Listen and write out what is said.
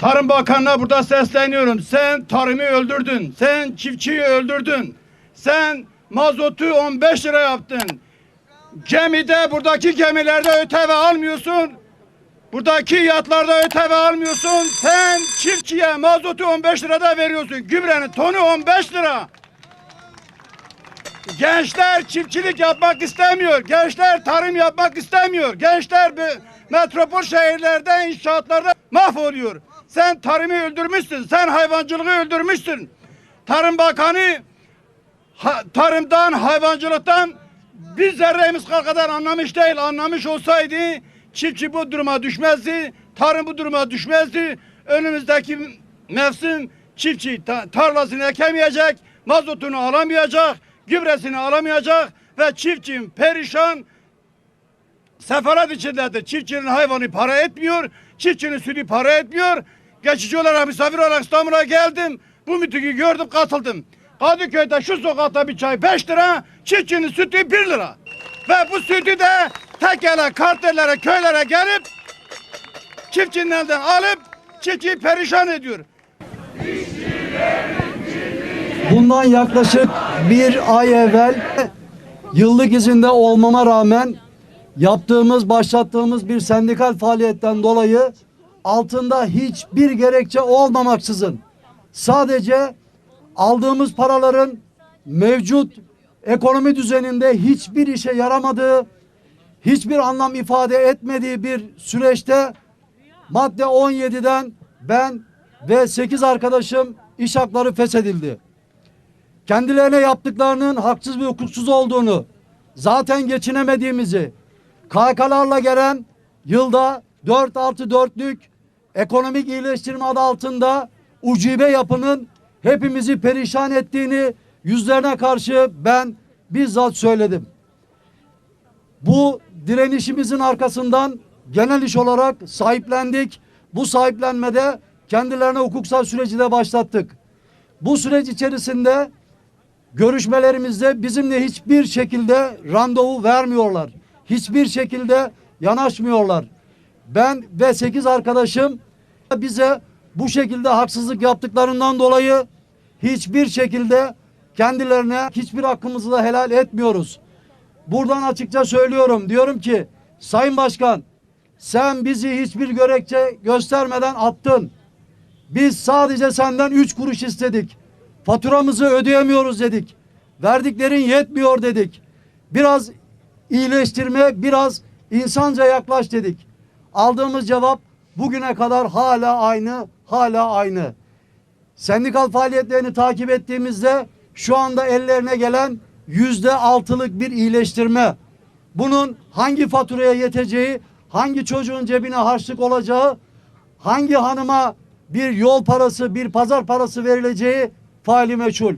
Tarım Bakanı'na burada sesleniyorum. Sen tarımı öldürdün. Sen çiftçiyi öldürdün. Sen mazotu 15 lira yaptın. Gemide buradaki gemilerde öteve almıyorsun. Buradaki yatlarda öteve almıyorsun. Sen çiftçiye mazotu 15 lirada veriyorsun. Gübrenin tonu 15 lira. Gençler çiftçilik yapmak istemiyor. Gençler tarım yapmak istemiyor. Gençler metropol şehirlerde, inşaatlarda mahvoluyor. Sen tarımı öldürmüşsün. Sen hayvancılığı öldürmüşsün. Tarım Bakanı ha- tarımdan, hayvancılıktan bir zerre miskal kadar anlamış değil. Anlamış olsaydı çiftçi bu duruma düşmezdi. Tarım bu duruma düşmezdi. Önümüzdeki mevsim çiftçi ta- tarlasını ekemeyecek, mazotunu alamayacak, gübresini alamayacak ve çiftçi perişan sefalet içindedir. Çiftçinin hayvanı para etmiyor, çiftçinin sütü para etmiyor. Geçici olarak misafir olarak İstanbul'a geldim. Bu mitingi gördüm, katıldım. Kadıköy'de şu sokakta bir çay 5 lira, çiftçinin sütü 1 lira. Ve bu sütü de tekele, kartellere, köylere gelip çiftçinin elinden alıp çiftçiyi perişan ediyor. Bundan yaklaşık bir ay evvel yıllık izinde olmama rağmen yaptığımız, başlattığımız bir sendikal faaliyetten dolayı altında hiçbir gerekçe olmamaksızın sadece aldığımız paraların mevcut ekonomi düzeninde hiçbir işe yaramadığı, hiçbir anlam ifade etmediği bir süreçte madde 17'den ben ve 8 arkadaşım iş hakları feshedildi. Kendilerine yaptıklarının haksız ve hukuksuz olduğunu, zaten geçinemediğimizi, KK'larla gelen yılda 4 artı 4'lük ekonomik iyileştirme adı altında ucube yapının hepimizi perişan ettiğini yüzlerine karşı ben bizzat söyledim. Bu direnişimizin arkasından genel iş olarak sahiplendik. Bu sahiplenmede kendilerine hukuksal süreci de başlattık. Bu süreç içerisinde görüşmelerimizde bizimle hiçbir şekilde randevu vermiyorlar. Hiçbir şekilde yanaşmıyorlar. Ben ve sekiz arkadaşım bize bu şekilde haksızlık yaptıklarından dolayı hiçbir şekilde kendilerine hiçbir hakkımızı da helal etmiyoruz. Buradan açıkça söylüyorum. Diyorum ki Sayın Başkan sen bizi hiçbir gerekçe göstermeden attın. Biz sadece senden üç kuruş istedik. Faturamızı ödeyemiyoruz dedik. Verdiklerin yetmiyor dedik. Biraz iyileştirme, biraz insanca yaklaş dedik. Aldığımız cevap bugüne kadar hala aynı, hala aynı. Sendikal faaliyetlerini takip ettiğimizde şu anda ellerine gelen yüzde altılık bir iyileştirme. Bunun hangi faturaya yeteceği, hangi çocuğun cebine harçlık olacağı, hangi hanıma bir yol parası, bir pazar parası verileceği faali meçhul.